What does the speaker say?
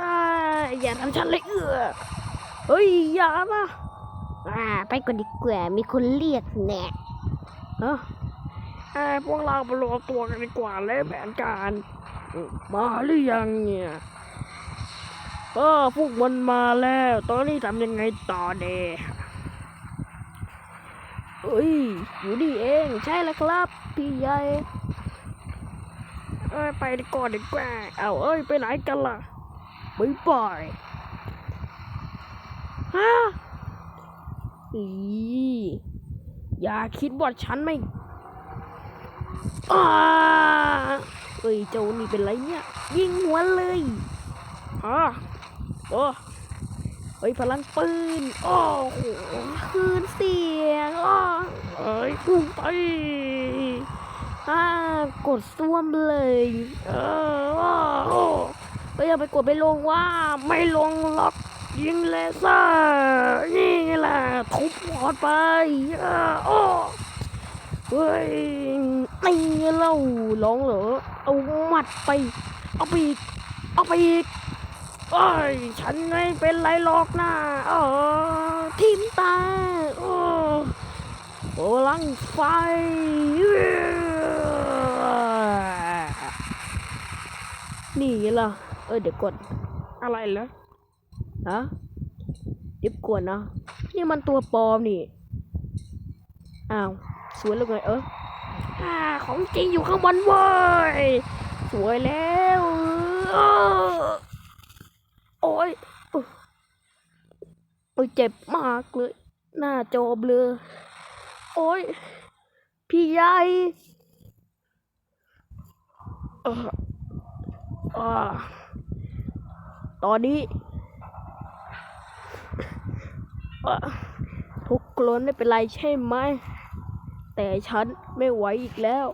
อ่าอย่าทำฉันเลยเอือเฮ้ยอย่านะอ่าไปก่อนดีกว่ามีคนเรียกแน่เอ้าไอ้พวกเราไปรวมตัวกันดีกว่าเลยแผนการมาหรือยังเนี่ยเออพวกมันมาแล้ว ตอนนี้ทำยังไงต่อเดเอ้ย อยู่นี่เอง ใช่แล้วครับ พี่ใหญ่เอ้ย ไปดีก่อนดีกว่า เอาเอ้ย ไปไหนกันล่ะ ไม่ปล่อยฮะอีอย่าคิดว่าฉันไม่อาเอ้ยเจ้านี่เป็นไรเนี่ย ยิงหัวเลยฮะโอ้เฮ้ยพลังปืนโอ้โหคืนเสียงอ้อเอ้ยพุ่งไปอ่ากดซ่วมเลย เออ ไปกดไปลงว่าไม่ลงล็อกยิงเลเซอร์นี่แหละทุบหัวไปโอ้เฮ้ยนี่เล่าร้องเหรอเอาหมัดไป เอาไปอีกเอาไปอีกเอ้ยฉันไม่เป็นไรหรอกนะเออทิมตาโอ้โหลังไฟนี่ล่ะ เออเดี๋ยวกดอะไรเหรอฮะเดี๋ยวก่อนนะ นี่มันตัวปลอมนี่ อ้าวสวยเลยไงเอออ่าของจริงอยู่ข้างบนเว้ยสวยแล้วเออโอ้ยโอ้ยโอ้ยเจ็บมากเลย หน้าจอเบลอโอ้ยพี่ใหญ่เอออ่า ตอนนี้ ทุกคนไม่เป็นไรใช่ไหม แต่ฉันไม่ไหวอีกแล้ว